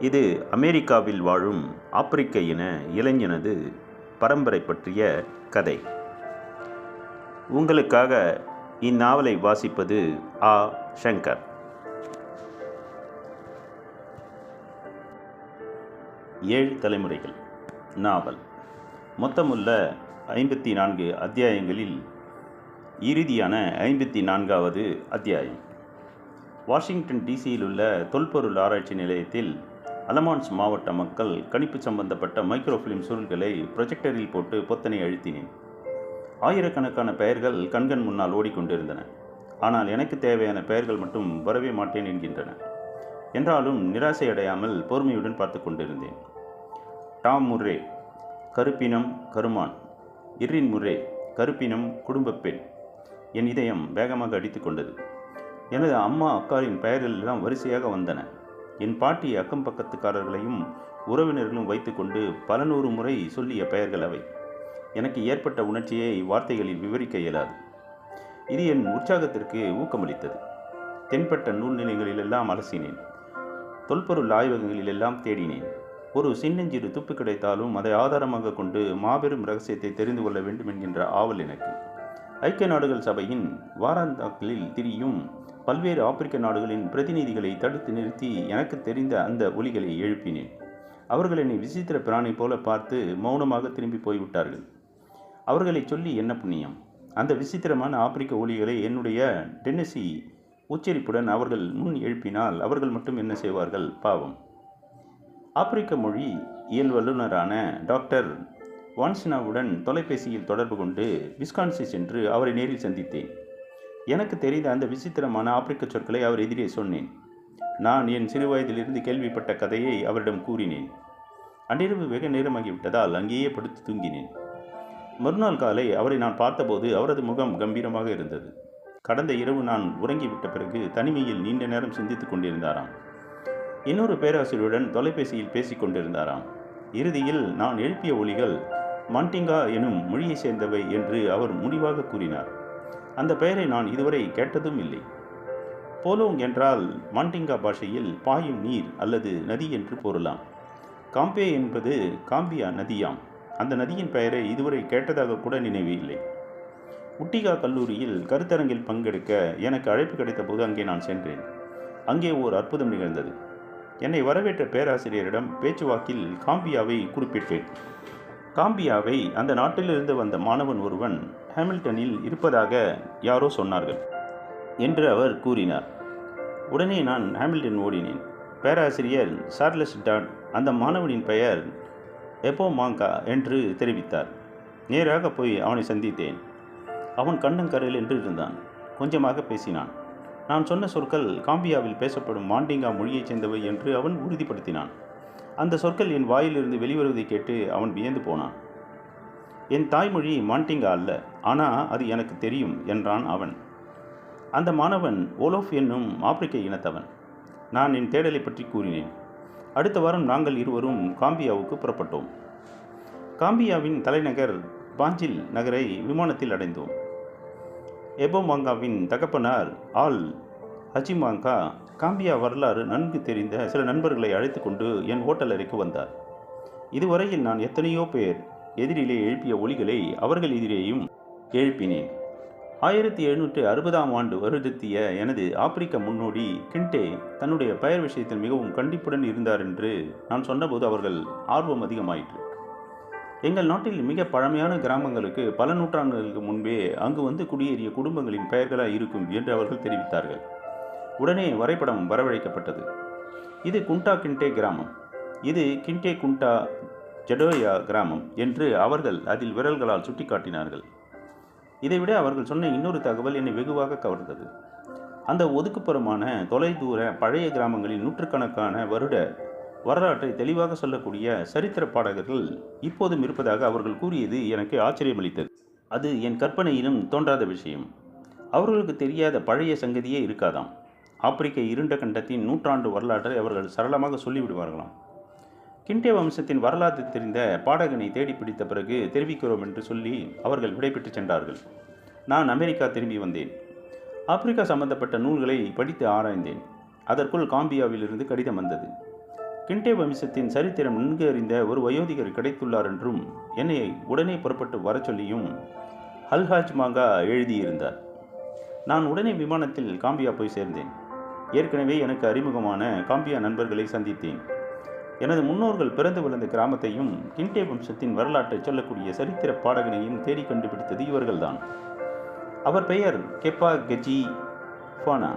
இது அமெரிக்காவில் வாழும் ஆப்பிரிக்க இன இளைஞனது பரம்பரை பற்றிய கதை. உங்களுக்காக இந்நாவலை வாசிப்பது ஆ. சங்கர். ஏழு தலைமுறைகள். நாவல். மொத்தமுள்ள ஐம்பத்தி நான்கு அத்தியாயங்களில் இறுதியான ஐம்பத்தி நான்காவது அத்தியாயம். வாஷிங்டன் டிசியில் உள்ள தொல்பொருள் ஆராய்ச்சி நிலையத்தில் அலமான்ஸ் மாவட்ட மக்கள் கணிப்பு சம்பந்தப்பட்ட மைக்ரோஃபிலிம் சுருள்களை ப்ரொஜெக்டரில் போட்டு பொத்தனை அழுத்தினேன். ஆயிரக்கணக்கான பெயர்கள் கண்கண் முன்னால் ஓடிக்கொண்டிருந்தன. ஆனால் எனக்கு தேவையான பெயர்கள் மட்டும் வரவே மாட்டேன் என்கின்றன. என்றாலும் நிராசை அடையாமல் பொறுமையுடன் பார்த்து கொண்டிருந்தேன். டாம் முர்ரே கருப்பினம் கருமான். இர்ரின் முர்ரே கருப்பினம் குடும்பப் பெண். என் இதயம் வேகமாக அடித்து கொண்டது. எனது அம்மா அக்காரின் பெயர்கள் எல்லாம் வரிசையாக வந்தன. என் பாட்டி அக்கம் பக்கத்துக்காரர்களையும் உறவினர்களும் வைத்துக்கொண்டு பல நூறு முறை சொல்லிய பெயர்கள் அவை. எனக்கு ஏற்பட்ட உணர்ச்சியை வார்த்தைகளில் விவரிக்க இயலாது. இது என் உற்சாகத்திற்கு ஊக்கமளித்தது. தென்பட்ட நூல் நிலைகளிலெல்லாம் அலசினேன். தொல்பொருள் ஆய்வகங்களிலெல்லாம் தேடினேன். ஒரு சின்னஞ்சிறு துப்பு கிடைத்தாலும் அதை ஆதாரமாக கொண்டு மாபெரும் ரகசியத்தை தெரிந்து கொள்ள வேண்டும் என்கின்ற ஆவல் எனக்கு. ஐக்கிய நாடுகள் சபையின் வாராந்தாக்களில் திரியும் பல்வேறு ஆப்பிரிக்க நாடுகளின் பிரதிநிதிகளை தடுத்து நிறுத்தி எனக்கு தெரிந்த அந்த ஒலிகளை எழுப்பினேன். அவர்கள் என்னை விசித்திர பிராணி போல பார்த்து மௌனமாக திரும்பி போய்விட்டார்கள். அவர்களை சொல்லி என்ன புண்ணியம்? அந்த விசித்திரமான ஆப்பிரிக்க ஒலிகளை என்னுடைய டென்னசி உச்சரிப்புடன் அவர்கள் முன் எழுப்பினால் அவர்கள் மட்டும் என்ன செய்வார்கள்? பாவம். ஆப்பிரிக்க மொழி இயல் வல்லுநரான டாக்டர் வான்சினாவுடன் தொலைபேசியில் தொடர்பு கொண்டு விஸ்கான்சி சென்று அவரை நேரில் சந்தித்தேன். எனக்கு தெரிந்த அந்த விசித்திரமான ஆப்பிரிக்க சொற்களை அவர் எதிரே சொன்னேன். நான் என் சிறுவயதிலிருந்து கேள்விப்பட்ட கதையை அவரிடம் கூறினேன். அன்றிரவு வெகு நேரமாகிவிட்டதால் அங்கேயே படுத்து தூங்கினேன். மறுநாள் காலை அவரை நான் பார்த்தபோது அவரது முகம் கம்பீரமாக இருந்தது. கடந்த இரவு நான் உறங்கிவிட்ட பிறகு தனிமையில் நீண்ட நேரம் சிந்தித்துக் கொண்டிருந்தாராம். இன்னொரு பேராசிரியருடன் தொலைபேசியில் பேசிக் கொண்டிருந்தாராம். இறுதியில் நான் எழுப்பிய ஒலிகள் மாண்டிங்கா எனும் மொழியைச் சேர்ந்தவை என்று அவர் முடிவாக கூறினார். அந்த பெயரை நான் இதுவரை கேட்டதும் இல்லை. போலோங் என்றால் மாண்டிங்கா பாஷையில் பாயும் நீர் அல்லது நதி என்று பொருளாம். காம்பே என்பது காம்பியா நதியாம். அந்த நதியின் பெயரை இதுவரை கேட்டதாக கூட நினைவு இல்லை. உட்டிகா கல்லூரியில் கருத்தரங்கில் பங்கெடுக்க எனக்கு அழைப்பு கிடைத்தபோது அங்கே நான் சென்றேன். அங்கே ஓர் அற்புதம் நிகழ்ந்தது. என்னை வரவேற்ற பேராசிரியரிடம் பேச்சுவாக்கில் காம்பியாவை குறிப்பிட்டேன். காம்பியாவை அந்த நாட்டிலிருந்து வந்த மாணவன் ஒருவன் ஹாமில்டனில் இருப்பதாக யாரோ சொன்னார்கள் என்று அவர் கூறினார். உடனே நான் ஹாமில்டன் ஓடினேன். பேராசிரியர் சார்லஸ் டான் அந்த மாணவனின் பெயர் எப்போ மாங்கா என்று தெரிவித்தார். நேராக போய் அவனை சந்தித்தேன். அவன் கண்ணங்கரையில் என்று இருந்தான். கொஞ்சமாக பேசினான். நான் சொன்ன சொற்கள் காம்பியாவில் பேசப்படும் மாண்டிங்கா மொழியைச் சேர்ந்தவை என்று அவன் உறுதிப்படுத்தினான். அந்த சொற்கள் என் வாயிலிருந்து வெளிவருவதை கேட்டு அவன் வியந்து போனான். என் தாய்மொழி மாண்டிங்கா அல்ல ஆனால் அது எனக்கு தெரியும் என்றான் அவன். அந்த மாணவன் ஓலோஃப் என்னும் ஆப்பிரிக்க இனத்தவன். நான் என் தேடலை பற்றி கூறினேன். அடுத்த வாரம் நாங்கள் இருவரும் காம்பியாவுக்கு புறப்பட்டோம். காம்பியாவின் தலைநகர் பாஞ்சில் நகரை விமானத்தில் அடைந்தோம். எபோமாங்காவின் தகப்பனார் ஆல் ஹஜிமாங்கா காம்பியா வரலாறு நன்கு தெரிந்த சில நண்பர்களை அழைத்து கொண்டு என் ஹோட்டல் அறைக்கு வந்தார். இதுவரையில் நான் எத்தனையோ பேர் எதிரிலே எழுப்பிய ஒலிகளை அவர்கள் எதிரேயும் எழுப்பினேன். ஆயிரத்தி எழுநூற்றி அறுபதாம் ஆண்டு வருடத்திய எனது ஆப்பிரிக்க முன்னோடி கிண்டே தன்னுடைய பெயர் விஷயத்தில் மிகவும் கண்டிப்புடன் இருந்தார் என்று நான் சொன்னபோது அவர்கள் ஆர்வம் அதிகமாயிற்று. எங்கள் நாட்டில் மிக பழமையான கிராமங்களுக்கு பல நூற்றாண்டுகளுக்கு முன்பே அங்கு வந்து குடியேறிய குடும்பங்களின் பெயர்களாக இருக்கும் என்று அவர்கள் தெரிவித்தார்கள். உடனே வரைபடம் வரவழைக்கப்பட்டது. இது குண்டா கிண்டே கிராமம். இது கிண்டே குண்டா ஜடோயா கிராமம் என்று அவர்கள் அதில் விரல்களால் சுட்டிக்காட்டினார்கள். இதைவிட அவர்கள் சொன்ன இன்னொரு தகவல் என்னை வெகுவாக கவர்ந்தது. அந்த ஒதுக்குப்புறமான தொலைதூர பழைய கிராமங்களில் நூற்றுக்கணக்கான வருட வரலாற்றை தெளிவாக சொல்லக்கூடிய சரித்திர பாடகர்கள் இப்போதும் இருப்பதாக அவர்கள் கூறியது எனக்கு ஆச்சரியமளித்தது. அது என் கற்பனையிலும் தோன்றாத விஷயம். அவர்களுக்கு தெரியாத பழைய சங்கதியே இருக்காதாம். ஆப்பிரிக்க இருண்ட கண்டத்தின் நூற்றாண்டு வரலாற்றை அவர்கள் சரளமாக சொல்லிவிடுவார்களாம். கிண்டே வம்சத்தின் வரலாற்று தெரிந்த பாடகனை தேடி பிடித்த பிறகு தெரிவிக்கிறோம் என்று சொல்லி அவர்கள் விடைபெற்று சென்றார்கள். நான் அமெரிக்கா திரும்பி வந்தேன். ஆப்பிரிக்கா சம்பந்தப்பட்ட நூல்களை படித்து ஆராய்ந்தேன். அதற்குள் காம்பியாவிலிருந்து கடிதம் வந்தது. கிண்டே வம்சத்தின் சரித்திரம் நன்கு அறிந்த ஒரு வயோதிகர் கிடைத்துள்ளார் என்றும் என்னை உடனே புறப்பட்டு வரச் சொல்லியும் ஹல்ஹாஜ் மாங்கா எழுதியிருந்தார். நான் உடனே விமானத்தில் காம்பியா போய் சேர்ந்தேன். ஏற்கனவே எனக்கு அறிமுகமான காம்பியா நண்பர்களை சந்தித்தேன். எனது முன்னோர்கள் பிறந்து வளர்ந்த கிராமத்தையும் கிண்டே வம்சத்தின் வரலாற்றை சொல்லக்கூடிய சரித்திர பாடகனையும் தேடி கண்டுபிடித்தது இவர்கள்தான். அவர் பெயர் கெப்பா கெஜி ஃபானா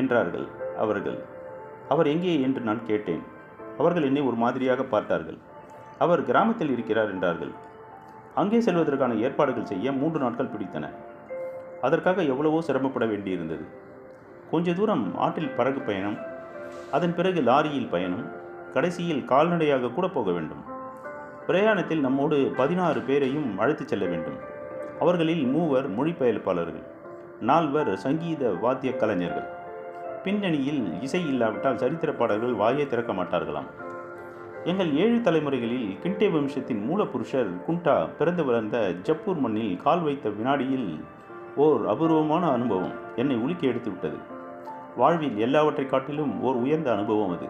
என்றார்கள் அவர்கள். அவர் எங்கே என்று நான் கேட்டேன். அவர்கள் என்னை ஒரு மாதிரியாக பார்த்தார்கள். அவர் கிராமத்தில் இருக்கிறார் என்றார்கள். அங்கே செல்வதற்கான ஏற்பாடுகள் செய்ய மூன்று நாட்கள் பிடித்தன. அதற்காக எவ்வளவோ சிரமப்பட வேண்டியிருந்தது. கொஞ்ச தூரம் ஆற்றில் படகு பயணம் அதன் பிறகு லாரியில் பயணம் கடைசியில் கால்நடையாக கூட போக வேண்டும். பிரயாணத்தில் நம்மோடு பதினாறு பேரையும் அழைத்துச் செல்ல வேண்டும். அவர்களில் மூவர் மொழிபெயர்ப்பாளர்கள் நால்வர் சங்கீத வாத்திய கலைஞர்கள் பின்னணியில் இசை இல்லாவிட்டால் சரித்திர பாடல்கள் வாயே திறக்க மாட்டார்களாம். எங்கள் ஏழு தலைமுறைகளில் கிண்டே வம்சத்தின் மூலப்புருஷர் குண்டா பிறந்து வளர்ந்த ஜப்பூர் மண்ணில் கால் வைத்த வினாடியில் ஓர் அபூர்வமான அனுபவம் என்னை உலுக்கி எடுத்து விட்டது வாழ்வில் எல்லாவற்றை காட்டிலும் ஓர் உயர்ந்த அனுபவம் அது.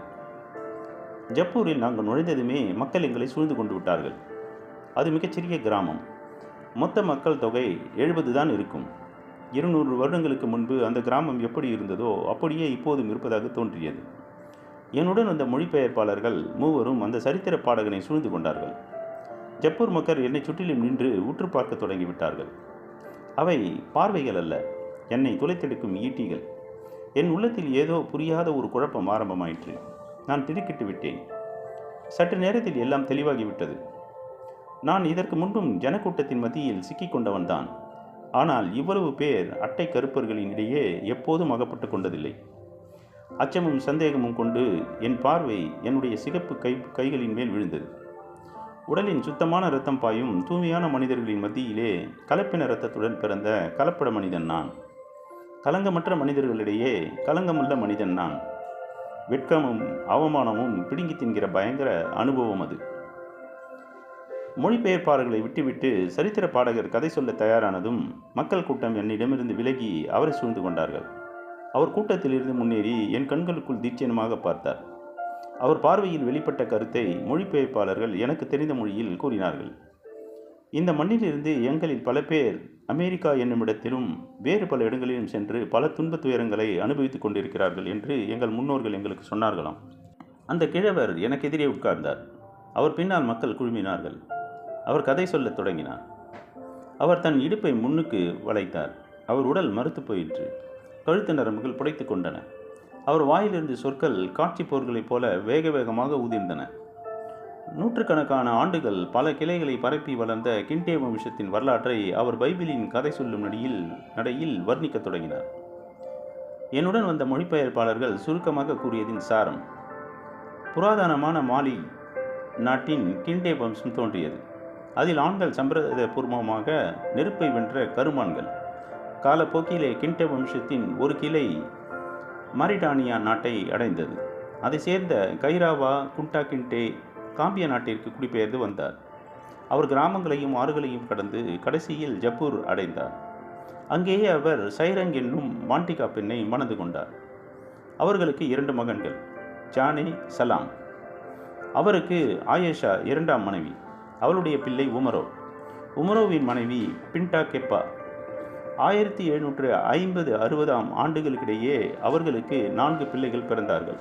ஜப்பூரில் நாங்கள் நுழைந்ததுமே மக்கள் எங்களை சூழ்ந்து கொண்டு விட்டார்கள். அது மிகச்சிறிய கிராமம். மொத்த மக்கள் தொகை எழுபது தான் இருக்கும். இருநூறு வருடங்களுக்கு முன்பு அந்த கிராமம் எப்படி இருந்ததோ அப்படியே இப்போதும் இருப்பதாக தோன்றியது. என்னுடன் அந்த மொழிபெயர்ப்பாளர்கள் மூவரும் அந்த சரித்திர பாடகனை சூழ்ந்து கொண்டார்கள். ஜப்பூர் மக்கள் என்னை சுற்றிலும் நின்று உற்று பார்க்க தொடங்கிவிட்டார்கள். அவை பார்வைகள் அல்ல என்னை துளைத்தெடுக்கும் ஈட்டிகள். என் உள்ளத்தில் ஏதோ புரியாத ஒரு குழப்பம் ஆரம்பமாயிற்று. நான் திடுக்கிட்டு விட்டேன். சற்று நேரத்தில் எல்லாம் தெளிவாகிவிட்டது. நான் இதற்கு முன்பும் ஜனக்கூட்டத்தின் மத்தியில் சிக்கிக்கொண்டவன்தான் ஆனால் இவ்வளவு பேர் அட்டை கருப்பர்களின் இடையே எப்போதும் அகப்பட்டு கொண்டதில்லை. அச்சமும் சந்தேகமும் கொண்டு என் பார்வை என்னுடைய சிகப்பு கை கைகளின் மேல் விழுந்தது. உடலின் சுத்தமான இரத்தம் பாயும் தூய்மையான மனிதர்களின் மத்தியிலே கலப்பின இரத்தத்துடன் பிறந்த கலப்பட மனிதன் நான். கலங்கமற்ற மனிதர்களிடையே கலங்கமுள்ள மனிதன் நான். வெட்கமும் அவமானமும் பிடுங்கி தின்கிற பயங்கர அனுபவம் அது. மொழிபெயர்ப்பாளர்களை விட்டுவிட்டு சரித்திர பாடகர் கதை சொல்ல தயாரானதும் மக்கள் கூட்டம் என்னிடமிருந்து விலகி அவரை சூழ்ந்து கொண்டார்கள். அவர் கூட்டத்திலிருந்து முன்னேறி என் கண்களுக்குள் தீட்சணமாக பார்த்தார். அவர் பார்வையில் வெளிப்பட்ட கருத்தை மொழிபெயர்ப்பாளர்கள் எனக்கு தெரிந்த மொழியில் கூறினார்கள். இந்த மண்ணிலிருந்து எங்களில் பல பேர் அமெரிக்கா என்னுமிடத்திலும் வேறு பல இடங்களிலும் சென்று பல துன்பத் துயரங்களை அனுபவித்துக் கொண்டிருக்கிறார்கள் என்று எங்கள் முன்னோர்கள் எங்களுக்கு சொன்னார்களாம். அந்த கிழவர் எனக்கு எதிரே உட்கார்ந்தார். அவர் பின்னால் மக்கள் குழுமினார்கள். அவர் கதை சொல்லத் தொடங்கினார். அவர் தன் இடுப்பை முன்னுக்கு வளைத்தார். அவர் உடல் மறுத்து போயிற்று. கழுத்து நரம்புகள் புடைத்து கொண்டன. அவர் வாயிலிருந்து சொற்கள் காட்சி போர்களைப் போல வேக வேகமாக ஊதிர்ந்தன. நூற்றுக்கணக்கான ஆண்டுகள் பல கிளைகளை பரப்பி வளர்ந்த கிண்டே வம்சத்தின் வரலாற்றை அவர் பைபிளின் கதை சொல்லும் நடியில் நடையில் வர்ணிக்கத் தொடங்கினார். என்னுடன் வந்த மொழிபெயர்ப்பாளர்கள் சுருக்கமாக கூறியதின் சாரம் புராதனமான மாலி நாட்டின் கிண்டே வம்சம் தோன்றியது. அதில் ஆண்கள் சம்பிரதாயபூர்வமாக நெருப்பை வென்ற கருமான்கள். காலப்போக்கிலே கிண்டே வம்சத்தின் ஒரு கிளை மாரிடானியா நாட்டை அடைந்தது. அதை சேர்ந்த கைராவா குண்டா கிண்டே காம்பிய நாட்டிற்கு குடிபெயர்ந்து வந்தார். அவர் கிராமங்களையும் ஆறுகளையும் கடந்து கடைசியில் ஜப்பூர் அடைந்தார். அங்கேயே அவர் சைரங் என்னும் மாண்டிகா பெண்ணை மணந்து கொண்டார். அவர்களுக்கு இரண்டு மகன்கள் ஜானே சலாம். அவருக்கு ஆயேஷா இரண்டாம் மனைவி அவளுடைய பிள்ளை உமரோ. உமரோவின் மனைவி பின்டா கெப்பா. ஆயிரத்தி எழுநூற்று ஐம்பது அறுபதாம் ஆண்டுகளுக்கிடையே அவர்களுக்கு நான்கு பிள்ளைகள் பிறந்தார்கள்.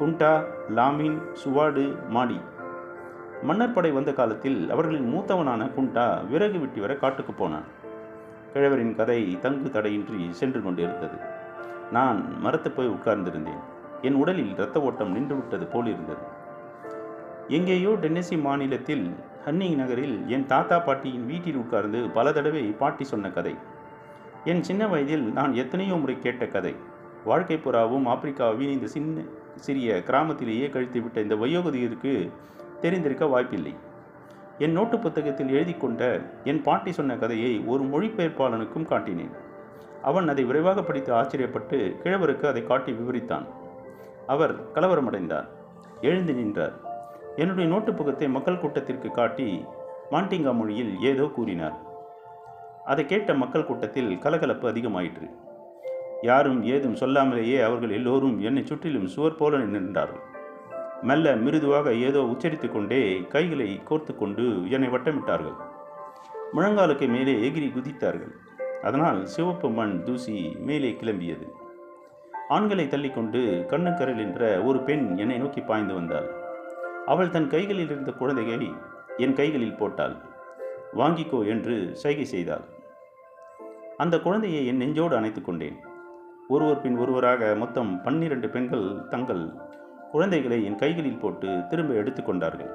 குண்டா லாமின் சுவாடு மாடி. மன்னர் படை வந்த காலத்தில் அவர்களின் மூத்தவனான குண்டா விறகு வெட்டி வர காட்டுக்கு போனான். கிழவரின் கதை தங்கு தடையின்றி சென்று கொண்டிருந்தது. நான் மரத்து போய் உட்கார்ந்திருந்தேன். என் உடலில் இரத்த ஓட்டம் நின்றுவிட்டது போல் இருந்தது. எங்கேயோ டென்னசி மாநிலத்தில் ஹன்னிங் நகரில் என் தாத்தா பாட்டியின் வீட்டில் உட்கார்ந்து பல தடவை பாட்டி சொன்ன கதை. என் சின்ன வயதில் நான் எத்தனையோ முறை கேட்ட கதை. வாழ்க்கை புறாவும் ஆப்பிரிக்காவின் இந்த சின்ன சிறிய கிராமத்திலேயே கழித்துவிட்ட இந்த வயோகதியருக்கு தெரிந்திருக்க வாய்ப்பில்லை. என் நோட்டு புத்தகத்தில் எழுதி கொண்ட என் பாட்டி சொன்ன கதையை ஒரு மொழிபெயர்ப்பாளனுக்கும் காட்டினேன். அவன் அதை விரைவாக படித்து ஆச்சரியப்பட்டு கிழவருக்கு அதை காட்டி விவரித்தான். அவர் கலவரமடைந்தார். எழுந்து நின்றார். என்னுடைய நோட்டு புத்தகத்தை மக்கள் கூட்டத்திற்கு காட்டி மாண்டிங்கா மொழியில் ஏதோ கூறினார். அதை கேட்ட மக்கள் கூட்டத்தில் கலகலப்பு அதிகமாயிற்று. யாரும் ஏதும் சொல்லாமலேயே அவர்கள் எல்லோரும் என்னை சுற்றிலும் சுவர் போல நின்றார்கள். மெல்ல மிருதுவாக ஏதோ உச்சரித்து கொண்டே கைகளை கோர்த்து கொண்டு என்னை வட்டமிட்டார்கள். முழங்காலுக்கு மேலே எகிரி குதித்தார்கள். அதனால் சிவப்பு மண் தூசி மேலே கிளம்பியது. ஆண்களை தள்ளிக்கொண்டு கண்ணுக்கரல் என்ற ஒரு பெண் என்னை நோக்கி பாய்ந்து வந்தாள். அவள் தன் கைகளில் இருந்த குழந்தையை என் கைகளில் போட்டாள். வாங்கிக்கோ என்று சைகை செய்தாள். அந்த குழந்தையை என் நெஞ்சோடு அணைத்து கொண்டேன். ஒருவர் பின் ஒருவராக மொத்தம் பன்னிரண்டு பெண்கள் தங்கள் குழந்தைகளை என் கைகளில் போட்டு திரும்ப எடுத்துக்கொண்டார்கள்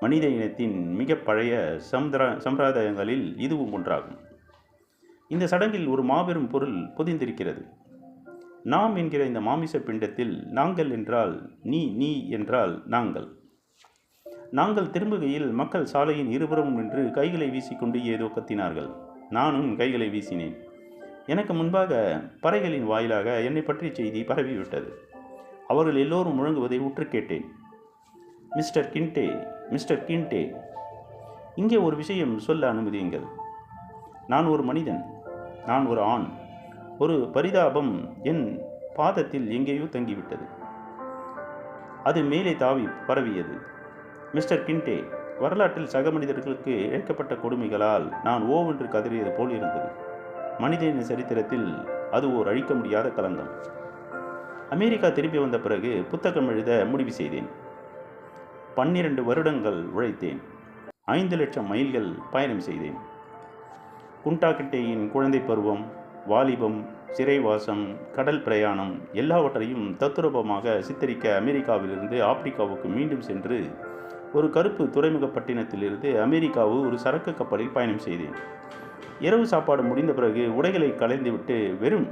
மனித இனத்தின் மிக பழைய சம்பிரா சம்பிரதாயங்களில் இதுவும் ஒன்றாகும். இந்த சடங்கில் ஒரு மாபெரும் பொருள் பொதிந்திருக்கிறது. நாம் என்கிற இந்த மாமிச பிண்டத்தில் நாங்கள் என்றால் நீ நீ என்றால் நாங்கள். நாங்கள் திரும்புகையில் மக்கள் சாலையின் இருபுறமும் நின்று கைகளை வீசிக்கொண்டு ஏதோ கத்தினார்கள். நானும் கைகளை வீசினேன். எனக்கு முன்பாக பறைகளின் வாயிலாக என்னை பற்றிய செய்தி பரவிவிட்டது. அவர்கள் எல்லோரும் முழங்குவதை உற்று கேட்டேன். மிஸ்டர் கிண்டே மிஸ்டர் கிண்டே இங்கே ஒரு விஷயம் சொல்ல அனுமதியுங்கள். நான் ஒரு மனிதன் நான் ஒரு ஆண். ஒரு பரிதாபம் என் பாதத்தில் எங்கேயோ தங்கிவிட்டது. அது மேலே தாவி பரவியது. மிஸ்டர் கிண்டே வரலாற்றில் சக மனிதர்களுக்கு இழைக்கப்பட்ட கொடுமைகளால் நான் ஓவென்று கதறியது போல் இருந்தது. மனிதனின் சரித்திரத்தில் அது ஓர் அழிக்க முடியாத களங்கம். அமெரிக்கா திரும்பி வந்த பிறகு புத்தகம் எழுத முடிவு செய்தேன். பன்னிரண்டு வருடங்கள் உழைத்தேன். ஐந்து லட்சம் மைல்கள் பயணம் செய்தேன். குண்டாக்கிட்டேயின் குழந்தை பருவம் வாலிபம் சிறைவாசம் கடல் பிரயாணம் எல்லாவற்றையும் தத்துரூபமாக சித்தரிக்க அமெரிக்காவிலிருந்து ஆப்பிரிக்காவுக்கு மீண்டும் சென்று ஒரு கருப்பு துறைமுக பட்டினத்திலிருந்து அமெரிக்காவு ஒரு சரக்கு கப்பலில் பயணம் செய்தேன். இரவு சாப்பாடு முடிந்த பிறகு உடைகளை களைந்துவிட்டு வெறும்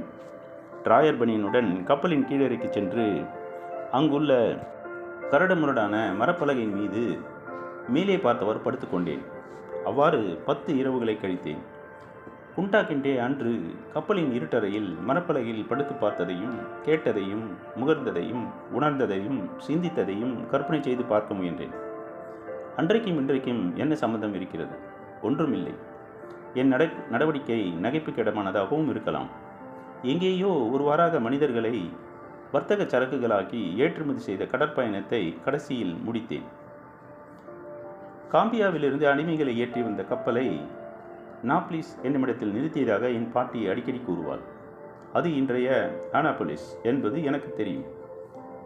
டிராயர் பனியனுடன் கப்பலின் கீழறைக்கு சென்று அங்குள்ள கரடுமுரடான மரப்பலகையின் மீது மேலே பார்த்தவர் படுத்துக்கொண்டேன் அவ்வாறு பத்து இரவுகளை கழித்தேன். குண்டாக்கின்றே அன்று கப்பலின் இருட்டறையில் மரப்பலகையில் படுத்து பார்த்ததையும் கேட்டதையும் முகர்ந்ததையும் உணர்ந்ததையும் சிந்தித்ததையும் கற்பனை செய்து பார்க்க முயன்றேன். அன்றைக்கும் இன்றைக்கும் என்ன சம்பந்தம் இருக்கிறது? ஒன்றுமில்லை. என் நட நடவடிக்கை நகைப்புக்கிடமானதாகவும் இருக்கலாம். எங்கேயோ ஒருவாறாக மனிதர்களை வர்த்தக சரக்குகளாக்கி ஏற்றுமதி செய்த கடற்பயணத்தை கடைசியில் முடித்தேன். காம்பியாவிலிருந்து அடிமைகளை ஏற்றி வந்த கப்பலை நாப்லிஸ் என்னுமிடத்தில் நிறுத்தியதாக என் பாட்டி அடிக்கடி கூறுவாள். அது இன்றைய ஆனாபொலிஸ் என்பது எனக்கு தெரியும்.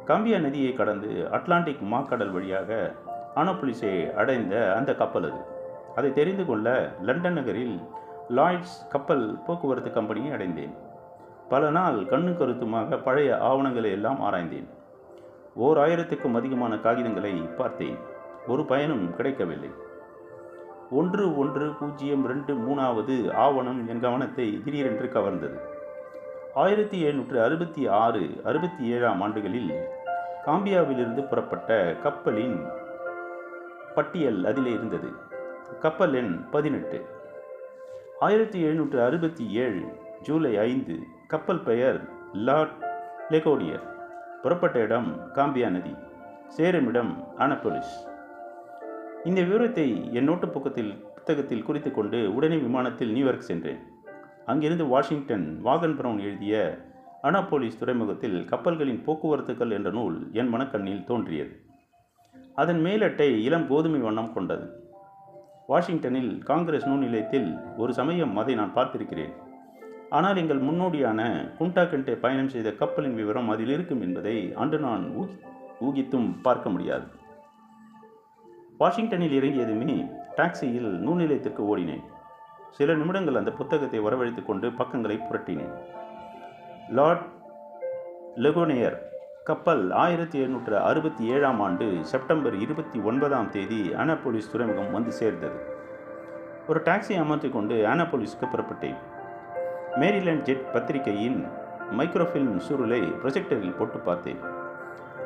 காம்பியா நதியை கடந்து அட்லாண்டிக் மாக்கடல் வழியாக ஆனோபொலிஸை அடைந்த அந்த கப்பல் அது. அதை தெரிந்து கொள்ள லண்டன் நகரில் லாய்ட்ஸ் கப்பல் போக்குவரத்து கம்பெனியை அடைந்தேன். பல நாள் கண்ணு கருத்துமாக பழைய ஆவணங்களை எல்லாம் ஆராய்ந்தேன். ஓர் ஆயிரத்துக்கும் அதிகமான காகிதங்களை பார்த்தேன். ஒரு பயனும் கிடைக்கவில்லை. ஒன்று ஒன்று பூஜ்ஜியம் ரெண்டு மூணாவது ஆவணம் என் கவனத்தை திடீரென்று கவர்ந்தது. ஆயிரத்தி எழுநூற்று அறுபத்தி ஆறு அறுபத்தி ஏழாம் ஆண்டுகளில் காம்பியாவிலிருந்து புறப்பட்ட கப்பலின் பட்டியல் அதிலே இருந்தது. கப்பல் எண் பதினெட்டு. ஆயிரத்தி எழுநூற்று அறுபத்தி ஏழு ஜூலை ஐந்து கப்பல் பெயர் லார்ட் லெகோடியர். புறப்பட்ட இடம் காம்பியா நதி. சேருமிடம் ஆனப்போலிஸ். இந்த விவரத்தை என் நோட்டு புக்கத்தில் புத்தகத்தில் குறித்து கொண்டு உடனே விமானத்தில் நியூயார்க் சென்றேன். அங்கிருந்து வாஷிங்டன் வாகன் பிரவுன் எழுதிய அனாபோலிஸ் துறைமுகத்தில் கப்பல்களின் போக்குவரத்துக்கள் என்ற நூல் என் மனக்கண்ணில் தோன்றியது. அதன் மேலட்டை இளம் கோதுமை வண்ணம் கொண்டது. வாஷிங்டனில் காங்கிரஸ் நூல் நிலையத்தில் ஒரு சமயம் அதை நான் பார்த்திருக்கிறேன். ஆனால் எங்கள் முன்னோடியான குண்டா கண்டே பயணம் செய்த கப்பலின் விவரம் அதில் இருக்கும் என்பதை அன்று நான் ஊகி ஊகித்தும் பார்க்க முடியாது. வாஷிங்டனில் இறங்கியதுமே டாக்ஸியில் நூல் நிலையத்திற்கு ஓடினேன். சில நிமிடங்கள் அந்த புத்தகத்தை வரவழைத்து கொண்டு பக்கங்களை புரட்டினேன். லார்ட் லெகோனியர் கப்பல் ஆயிரத்தி எழுநூற்று அறுபத்தி ஏழாம் ஆண்டு செப்டம்பர் இருபத்தி ஒன்பதாம் தேதி ஆனாபோலிஸ் துறைமுகம் வந்து சேர்ந்தது. ஒரு டாக்ஸி அமர்த்தி கொண்டு ஆனாபோலிஸ்க்கு புறப்பட்டேன். மேரிலேண்ட் ஜெட் பத்திரிகையின் மைக்ரோஃபில்ம் சுருளை ப்ரொஜெக்டரில் போட்டு பார்த்தேன்.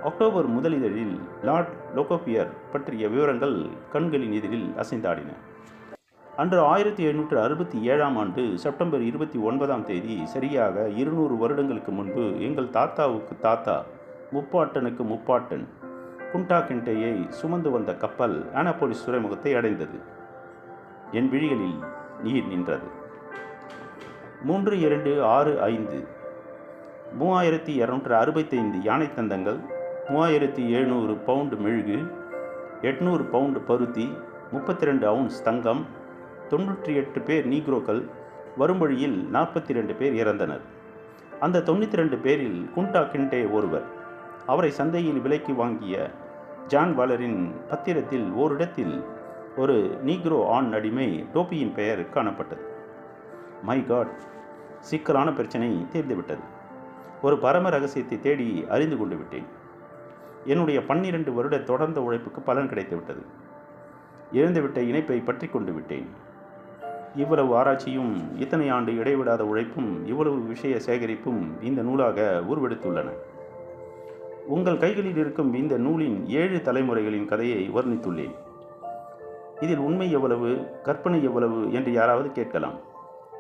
அக்டோபர் முதலிதழில் லார்ட் லோகோபியர் பற்றிய விவரங்கள் கண்களின் எதிரில் அசைந்தாடின. அன்று ஆயிரத்தி எழுநூற்று அறுபத்தி ஏழாம் ஆண்டு செப்டம்பர் இருபத்தி ஒன்பதாம் தேதி சரியாக இருநூறு வருடங்களுக்கு முன்பு எங்கள் தாத்தாவுக்கு தாத்தா முப்பாட்டனுக்கு முப்பாட்டன். குண்டா கிண்டையை சுமந்து வந்த கப்பல் ஆனாபோலிஸ் துறைமுகத்தை அடைந்தது. என் விழிகளில் நீர் நின்றது. மூன்று இரண்டு ஆறு ஐந்து. மூவாயிரத்தி இரநூற்று அறுபத்தைந்து யானை தந்தங்கள் மூவாயிரத்தி எழுநூறு பவுண்டு மெழுகு எட்நூறு பவுண்டு பருத்தி முப்பத்தி ரெண்டு அவுன்ஸ் தங்கம் தொண்ணூற்றி எட்டு பேர் நீக்ரோக்கள் வரும் வழியில் நாற்பத்தி ரெண்டு பேர் இறந்தனர். அந்த தொண்ணூற்றி ரெண்டு பேரில் குண்டா கிண்டே ஒருவர். அவரை சந்தையில் விலைக்கு வாங்கிய ஜான் வாலரின் பத்திரத்தில் ஓரிடத்தில் ஒரு நீக்ரோ ஆண் அடிமை டோப்பியின் பெயர் காணப்பட்டது. மை காட் சிக்கலான பிரச்சனை தீர்ந்துவிட்டது. ஒரு பரம ரகசியத்தை தேடி அறிந்து கொண்டு விட்டேன். என்னுடைய பன்னிரண்டு வருட தொடர்ந்த உழைப்புக்கு பலன் கிடைத்துவிட்டது. இழந்துவிட்ட இணைப்பை பற்றி கொண்டு விட்டேன். இவ்வளவு ஆராய்ச்சியும் இத்தனை ஆண்டு இடைவிடாத உழைப்பும் இவ்வளவு விஷய சேகரிப்பும் இந்த நூலாக உருவெடுத்துள்ளன. உங்கள் கைகளில் இருக்கும் இந்த நூலின் ஏழு தலைமுறைகளின் கதையை வர்ணித்துள்ளேன். இதில் உண்மை எவ்வளவு கற்பனை எவ்வளவு என்று யாராவது கேட்கலாம்.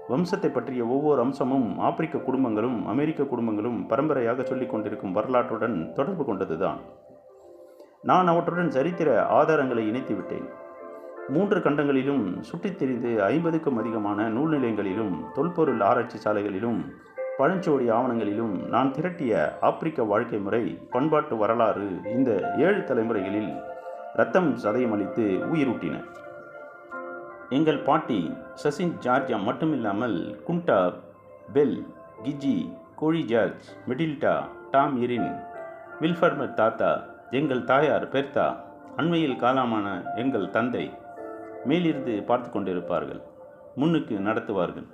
வம்சத்தை பற்றிய ஒவ்வொரு அம்சமும் ஆப்பிரிக்க குடும்பங்களும் அமெரிக்க குடும்பங்களும் பரம்பரையாக சொல்லிக் கொண்டிருக்கும் வரலாற்றுடன் தொடர்பு கொண்டதுதான். நான் அவற்றுடன் சரித்திர ஆதாரங்களை இணைத்து விட்டேன். மூன்று கண்டங்களிலும் சுற்றித் திரிந்து ஐம்பதுக்கும் அதிகமான நூல் நிலையங்களிலும் தொல்பொருள் ஆராய்ச்சி சாலைகளிலும் பழஞ்சோடி ஆவணங்களிலும் நான் திரட்டிய ஆப்பிரிக்க வாழ்க்கை முறை பண்பாட்டு வரலாறு இந்த ஏழு தலைமுறைகளில் ரத்தம் சதயமளித்து உயிரூட்டின. எங்கள் பாட்டி சசின் ஜார்ஜா மட்டுமில்லாமல் குண்டா பெல் கிஜி கோழி ஜார்ஜ் மிடில்டா டாம் இரின் வில்ஃபர்மர் தாத்தா எங்கள் தாயார் பெர்தா அண்மையில் காலமான எங்கள் தந்தை மேலிருந்து பார்த்து கொண்டிருப்பார்கள் முன்னுக்கு நடத்துவார்கள்.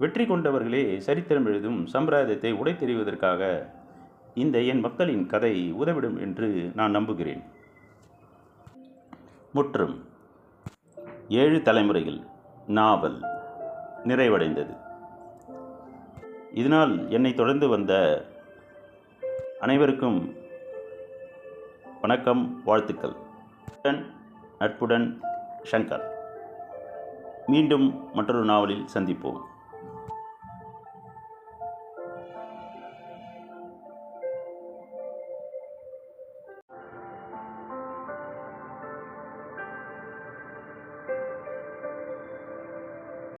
வெற்றி கொண்டவர்களே சரித்திரம் எழுதும் சம்பிரதாயத்தை உடை தெரிவதற்காக இந்த என் மக்களின் கதை உதவிடும் என்று நான் நம்புகிறேன். முற்றும். ஏழு தலைமுறைகள் நாவல் நிறைவடைந்தது. இதனால் என்னை தொடர்ந்து வந்த அனைவருக்கும் வணக்கம் வாழ்த்துக்கள். நட்புடன் சங்கர். மீண்டும் மற்றொரு நாவலில் சந்திப்போம்.